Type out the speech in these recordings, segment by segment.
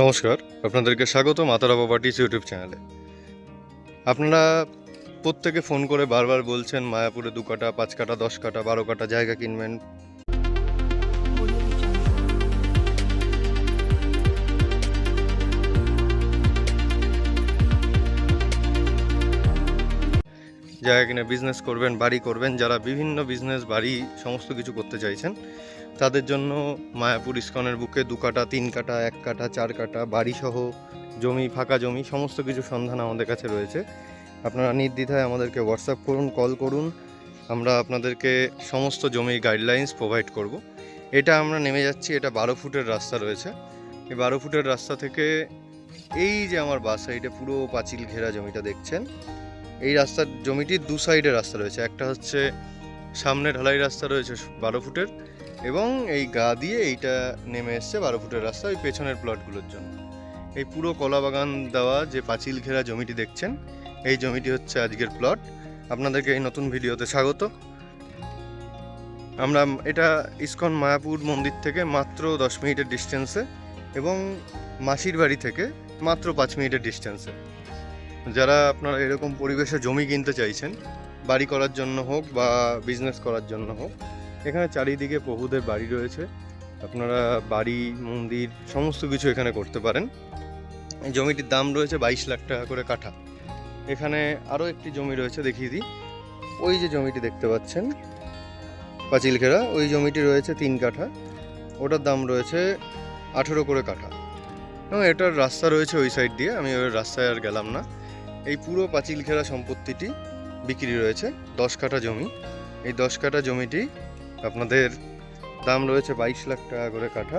নমস্কার, আপনাদেরকে স্বাগত মাতারা প্রপার্টিস ইউটিউব চ্যানেলে। আপনারা প্রত্যেকে ফোন করে বারবার বলছেন, মায়াপুরে দু কাটা, পাঁচ কাটা, দশ কাটা, বারো কাটা জায়গা কিনবেন। জায়গা কিনে বিজনেস করবেন, বাড়ি করবেন, যারা বিভিন্ন বিজনেস বাড়ি, সমস্ত কিছু করতে চাইছেন, তাদের জন্য মায়াপুর ইস্কনের বুকে দু কাটা তিন কাটা এক কাটা চার কাটা বাড়িসহ, জমি, ফাঁকা জমি, সমস্ত কিছু সন্ধান আমাদের কাছে রয়েছে। আপনারা নির্দ্বিধায় আমাদেরকে হোয়াটসঅ্যাপ করুন কল করুন, আমরা আপনাদেরকে সমস্ত জমির গাইডলাইন্স প্রোভাইড করব। এটা আমরা নেমে যাচ্ছি, এটা বারো ফুটের রাস্তা রয়েছে। এই বারো ফুটের রাস্তা থেকে এই যে আমার বাস সাইডে পুরো পাঁচিল ঘেরা জমিটা দেখছেন এই রাস্তার জমিটির দু সাইডে রাস্তা রয়েছে। একটা হচ্ছে সামনে ঢালাই রাস্তা রয়েছে বারো ফুটের এবং এই গা দিয়ে এইটা নেমে এসছে বারো ফুটের রাস্তা ওই পেছনের প্লটগুলোর জন্য। এই পুরো কলা বাগান দেওয়া যে পাঁচিল ঘেরা জমিটি দেখছেন, এই জমিটি হচ্ছে আজকের প্লট আপনাদেরকে এই নতুন ভিডিওতে স্বাগত। আমরা এটা ইস্কন মায়াপুর মন্দির থেকে মাত্র দশ মিনিটের ডিস্টেন্সে এবং মাসির বাড়ি থেকে মাত্র পাঁচ মিনিটের ডিস্টেন্সে যারা আপনারা এরকম পরিবেশে জমি কিনতে চাইছেন, বাড়ি করার জন্য হোক বা বিজনেস করার জন্য হোক, এখানে চারিদিকে বহুদের বাড়ি রয়েছে। আপনারা বাড়ি, মন্দির, সমস্ত কিছু এখানে করতে পারেন। জমিটির দাম রয়েছে বাইশ লাখ টাকা করে কাঠা। এখানে আরও একটি জমি রয়েছে, দেখিয়ে দিই। ওই যে জমিটি দেখতে পাচ্ছেন, পাঁচিলখেরা, ওই জমিটি রয়েছে তিন কাঠা। ওটার দাম রয়েছে আঠেরো করে কাঠা। এবং এটার রাস্তা রয়েছে ওই সাইড দিয়ে, আমি ওই রাস্তায় আর গেলাম না। এই পুরো পাঁচিল পাঁচিলখেরা সম্পত্তিটি বিক্রি রয়েছে, দশ কাঠা জমি। এই দশ কাঠা জমিটি আপনাদের দাম রয়েছে বাইশ লাখ টাকা করে কাঠা।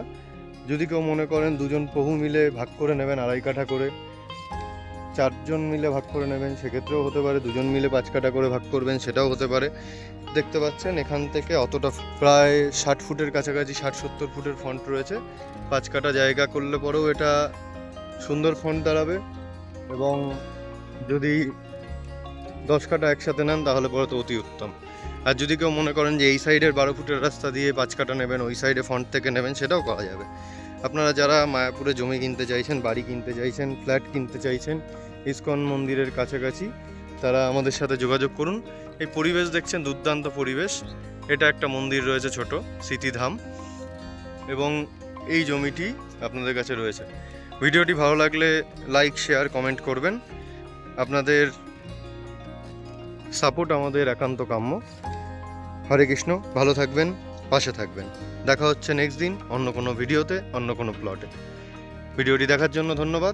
যদি কেউ মনে করেন দুজন প্রভু মিলে ভাগ করে নেবেন আড়াই কাঠা করে, চারজন মিলে ভাগ করে নেবেন, সেক্ষেত্রেও হতে পারে, দুজন মিলে পাঁচ কাঠা করে ভাগ করবেন, সেটাও হতে পারে। দেখতে পাচ্ছেন, এখান থেকে অতটা প্রায় ষাট ফুটের কাছাকাছি, ষাট সত্তর ফুটের ফন্ট রয়েছে। পাঁচ কাঠা জায়গা করলে পরেও এটা সুন্দর ফন্ট দাঁড়াবে এবং যদি দশ কাঠা একসাথে নেন, তাহলে পরে তো অতি উত্তম। আর যদি কেউ মনে করেন যে এই সাইডের বারো ফুটের রাস্তা দিয়ে পাঁচ কাটা নেবেন, ওই সাইডে ফ্রন্ট থেকে নেবেন, সেটাও করা যাবে। আপনারা যারা মায়াপুরে জমি কিনতে চাইছেন, বাড়ি কিনতে চাইছেন ফ্ল্যাট কিনতে চাইছেন, ইস্কন মন্দিরের কাছাকাছি, তারা আমাদের সাথে যোগাযোগ করুন। এই পরিবেশ দেখছেন, দুর্দান্ত পরিবেশ। এটা একটা মন্দির রয়েছে ছোট স্মৃতিধাম এবং এই জমিটি আপনাদের কাছে রয়েছে। ভিডিওটি ভালো লাগলে লাইক শেয়ার কমেন্ট করবেন। আপনাদের সাপোর্ট আমাদের একান্ত কাম্য। হরে কৃষ্ণ, ভালো থাকবেন, পাশে থাকবেন। দেখা হচ্ছে নেক্সট দিন অন্য কোনো ভিডিওতে অন্য কোনো প্লটে ভিডিওটি দেখার জন্য ধন্যবাদ।